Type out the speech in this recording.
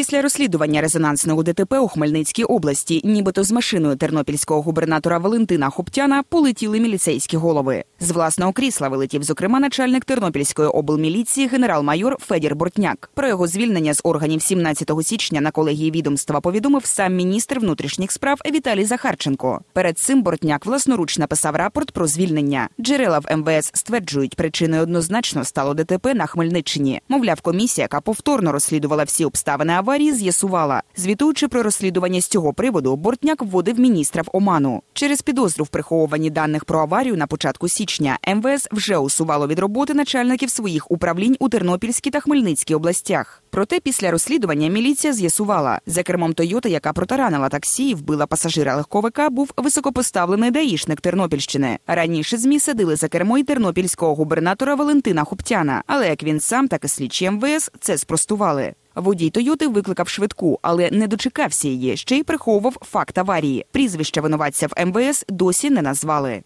Після розслідування резонансного ДТП у Хмельницькій області, нібито з машиною тернопільського губернатора Валентина Хоптяна полетіли міліцейські голови. З власного крісла вилетів, зокрема, начальник Тернопільської облміліції генерал-майор Федір Бортняк. Про його звільнення з органів 17 січня на колегії відомства повідомив сам міністр внутрішніх справ Віталій Захарченко. Перед цим Бортняк власноруч написав рапорт про звільнення. Джерела в МВС стверджують, причиною однозначно стало ДТП на Хмельниччині. Мовляв, комісія, яка повторно розслідувала всі обставини аварії, з'ясувала, звітуючи про розслідування з цього приводу, Бортняк вводив міністра в оману. Через підозру в приховуванні даних про аварію на початку січня МВС вже усувало від роботи начальників своїх управлінь у Тернопільській та Хмельницькій областях. Проте після розслідування міліція з'ясувала, за кермом Тойота, яка протаранила таксі і вбила пасажира легковика, був високопоставлений даїшник Тернопільщини. Раніше змі садили за кермо й тернопільського губернатора Валентина Хоптяна. Але як він сам, так і слідчі МВС це спростували. Водій Тойоти викликав швидку, але не дочекався її, ще й приховував факт аварії. Прізвище винуватця в МВС досі не назвали.